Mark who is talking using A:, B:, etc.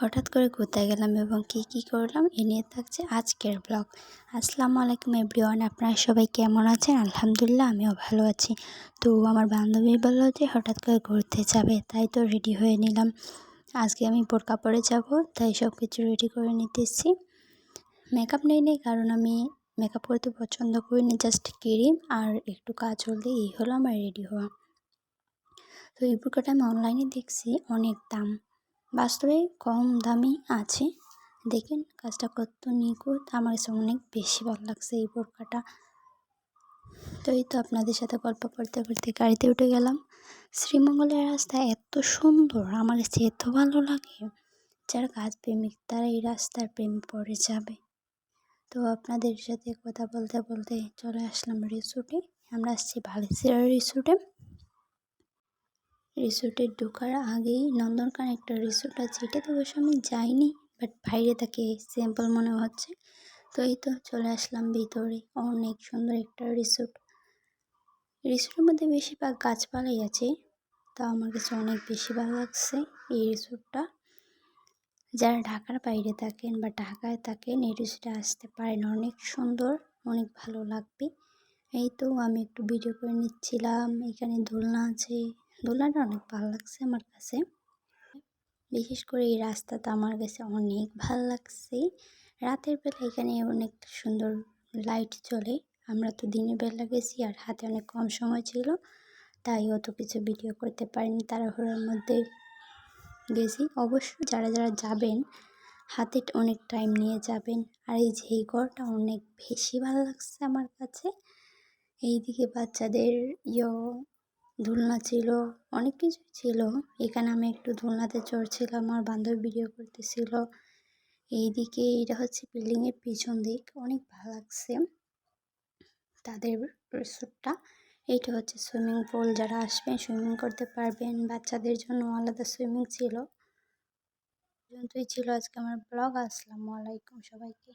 A: হঠাৎ করে কোথায় গেলাম এবং কী কী করলাম এ নিয়ে থাকছে আজকের ব্লগ। আসসালামু আলাইকুম এভরিওয়ান, আপনারা সবাই কেমন আছেন? আলহামদুলিল্লাহ, আমিও ভালো আছি। তো আমার বান্ধবী বলল যে হঠাৎ করে ঘুরতে যাবে, তাই তো রেডি হয়ে নিলাম। আজকে আমি বোরকা পরে যাব, তাই সব কিছু রেডি করে নিতেছি। মেকআপ নেই নেই, কারণ আমি মেকআপ করতে পছন্দ করি না জাস্ট ক্রিম আর একটু কাজল দিয়ে এই হলো আমার রেডি হওয়া। তো এই বোরকাটা আমি অনলাইনে দেখছি, অনেক দাম। বাস্তবে কম দামি আছে। দেখেন, কাজটা কত নিখুঁত। আমার কাছে অনেক বেশি ভালো লাগছে এই বোরকাটা তো এই তো আপনাদের সাথে গল্প করতে করতে গাড়িতে উঠে গেলাম। শ্রীমঙ্গলের রাস্তা এত সুন্দর, আমার কাছে এত ভালো লাগে। যারা কাজ প্রেমিক, তারা এই রাস্তার প্রেম পড়ে যাবে। তো আপনাদের সাথে কথা বলতে বলতে চলে আসলাম রিসোর্টে আমরা আসছি ভালিসিরা রিসোর্টে রিসোর্টে ঢোকার আগেই নন্দনকান একটা রিসোর্ট আছে, এটা তো অবশ্য আমি যাইনি বাট বাইরে তাকে সিম্পল মনে হচ্ছে। তো এই তো চলে আসলাম ভিতরে, অনেক সুন্দর একটা রিসোর্ট। রিসোর্টের মধ্যে বেশিরভাগ গাছপালাই আছে, তা আমার কাছে অনেক বেশি ভালো লাগছে এই রিসোর্টটা। যারা ঢাকার বাইরে থাকেন বা ঢাকায় থাকেন, এই রিসোর্টে আসতে পারেন, অনেক সুন্দর, অনেক ভালো লাগবে। এই তো আমি একটু ভিডিও করে নিচ্ছিলাম, এখানে দোলনা আছে দোলনাটা অনেক ভালো লাগছে আমার কাছে। বিশেষ করে এই রাস্তাটা আমার কাছে অনেক ভালো লাগছে। রাতের বেলা এখানে অনেক সুন্দর লাইট চলে। আমরা তো দিনের বেলা গেছি আর হাতে অনেক কম সময় ছিল, তাই অত কিছু ভিডিও করতে পারিনি তাড়াহুড়োর মধ্যে গেছি। অবশ্য যারা যারা যাবেন, হাতে অনেক টাইম নিয়ে যাবেন। আর এই যে এই ঘরটা অনেক বেশি ভালো লাগছে আমার কাছে। এইদিকে বাচ্চাদের ইয়ে দোলনা ছিল, অনেক কিছু ছিল। এখানে আমি একটু দোলনাতে চড়ছিলাম, আমার বান্ধবী ভিডিও করতেছিল। এইদিকে এটা হচ্ছে বিল্ডিংয়ের পিছন দিক, অনেক ভালো লাগছে। তাদের রিসোর্টটা এইটা হচ্ছে সুইমিং পুল যারা আসবেন সুইমিং করতে পারবেন, বাচ্চাদের জন্য আলাদা সুইমিং ছিল। পর্যন্তই ছিল আজকে আমার ব্লগ আসসালামু আলাইকুম সবাইকে।